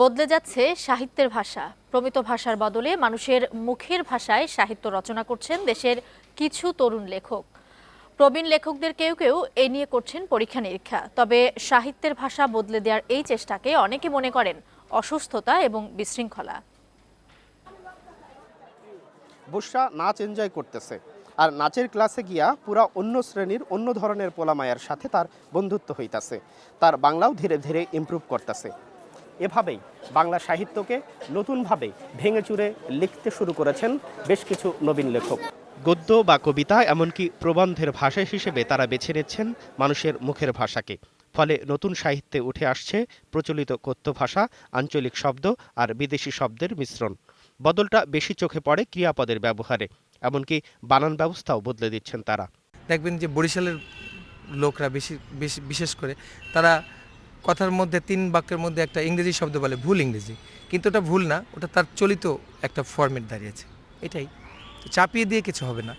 বদলে যাচ্ছে সাহিত্যের ভাষা। প্রমিত ভাষার বদলে মানুষের মুখের ভাষায় সাহিত্য রচনা করছেন দেশের কিছু তরুণ লেখক। প্রবীণ লেখকদের কেউ কেউ এ নিয়ে করছেন পরীক্ষা নিরীক্ষা। তবে সাহিত্যের ভাষা বদলে দেওয়ার এই চেষ্টাকে অনেকে মনে করেন অসুস্থতা এবং বিশৃঙ্খলা। বুসরা নাচ এনজয় করতেছে। আর নাচের ক্লাসে গিয়া পুরা অন্য শ্রেণির অন্য ধরনের পোলামায়ার সাথে তার বন্ধুত্ব হইতাছে। তার বাংলাও ধীরে ধীরে ইমপ্রুভ করতেছে। এভাবেই বাংলা সাহিত্যকে নতুনভাবে ভেঙে চুরে লিখতে শুরু করেছেন বেশ কিছু নবীন লেখক। গদ্য বা কবিতা এমনকি প্রবন্ধের ভাষা হিসেবে তারা বেছে নিচ্ছেন মানুষের মুখের ভাষাকে। ফলে নতুন সাহিত্যে উঠে আসছে প্রচলিত কথ্য ভাষা আঞ্চলিক শব্দ আর বিদেশি শব্দের মিশ্রণ। বদলটা বেশি চোখে পড়ে ক্রিয়াপদের ব্যবহারে এমনকি বানান ব্যবস্থাও বদলে দিচ্ছেন তারা। দেখবেন যে বরিশালের লোকরা বেশি বেশি বিশেষ করে তারা কথার মধ্যে তিন বাক্যের মধ্যে একটা ইংরেজি শব্দ বলে ভুল ইংরেজি। কিন্তু ওটা ভুল না ওটা তার চলিত একটা ফরম্যাট দাঁড়িয়েছে। এটাই। চাপিয়ে দিয়ে কিছু হবে না।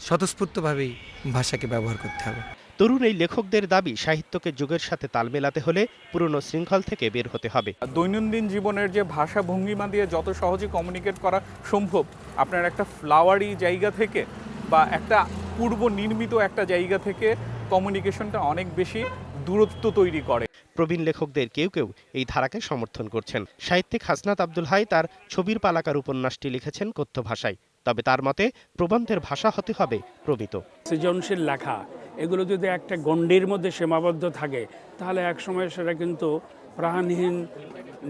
স্বতঃস্ফূর্তভাবেই ভাষাকে ব্যবহার করতে হবে। তরুণ এই লেখকদের দাবি সাহিত্যকে যুগের সাথে তাল মেলাতে হলে পুরনো শৃঙ্খল থেকে বের হতে হবে। দৈনন্দিন জীবনের যে ভাষা ভঙ্গিমা দিয়ে যত সহজে কমিউনিকেট করা সম্ভব আপনার একটা ফ্লাওয়ারি জায়গা থেকে বা একটা পূর্ব নির্মিত একটা জায়গা থেকে কমিউনিকেশনটা অনেক বেশি দূরত্ব তৈরি করে। প্রবীণ লেখকদের কেউ কেউ এই ধারাকে সমর্থন করছেন। সাহিত্যিক হাসনাত আব্দুল হাই তার ছবির পালাকার উপন্যাসটি লিখেছেন কথ্য ভাষায়। তবে তার মতে, প্রবন্ধের ভাষা হতে হবে প্রমিত। সৃজনশীল লেখা, এগুলো যদি একটা গণ্ডির মধ্যে সীমাবদ্ধ থাকে, তাহলে একসময় সেটা কিন্তু প্রাণহীন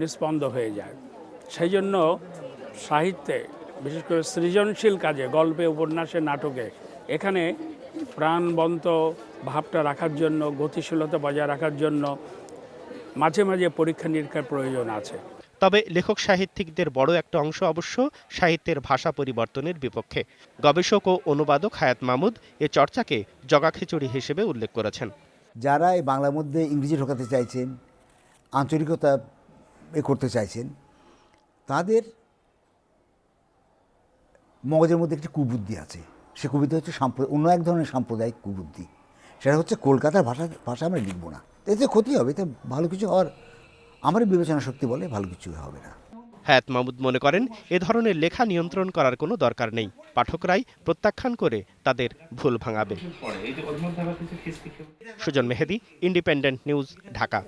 নিস্পন্দ হয়ে যায়। সেই জন্য সাহিত্যে, বিশেষ করে সৃজনশীল কাজে, গল্পে, উপন্যাসে, নাটকে, এখানে প্রাণবন্ত ভাবটা রাখার জন্য, গতিশীলতা বজায় রাখার জন্য মাঝে মাঝে পরীক্ষা নিরীক্ষার প্রয়োজন আছে। তবে লেখক সাহিত্যিকদের বড় একটা অংশ অবশ্য সাহিত্যের ভাষা পরিবর্তনের বিপক্ষে। গবেষক ও অনুবাদক হায়াত মাহমুদ এ চর্চাকে জগাখিচুড়ি হিসেবে উল্লেখ করেছেন। যারা এই বাংলার মধ্যে ইংরেজি ঢোকাতে চাইছেন আঞ্চলিকতা এ করতে চাইছেন তাদের মগজের মধ্যে একটি কুবুদ্ধি আছে। সে কবিতা হচ্ছে সাম্প্র অন্য এক ধরনের সাম্প্রদায়িক কুবুদ্ধি। সেটা হচ্ছে কলকাতার ভাষা ভাষা আমরা লিখব না। এতে ক্ষতি হবে এতে ভালো কিছু হওয়ার আমার বিবেচনা শক্তি বলে ভালো কিছু হবে না। হায়াত মাহমুদ মনে করেন এ ধরনের লেখা নিয়ন্ত্রণ করার কোনো দরকার নেই। পাঠকরাই প্রত্যাখ্যান করে তাদের ভুল ভাঙাবে। Sujan Mehedi Independent news Dhaka.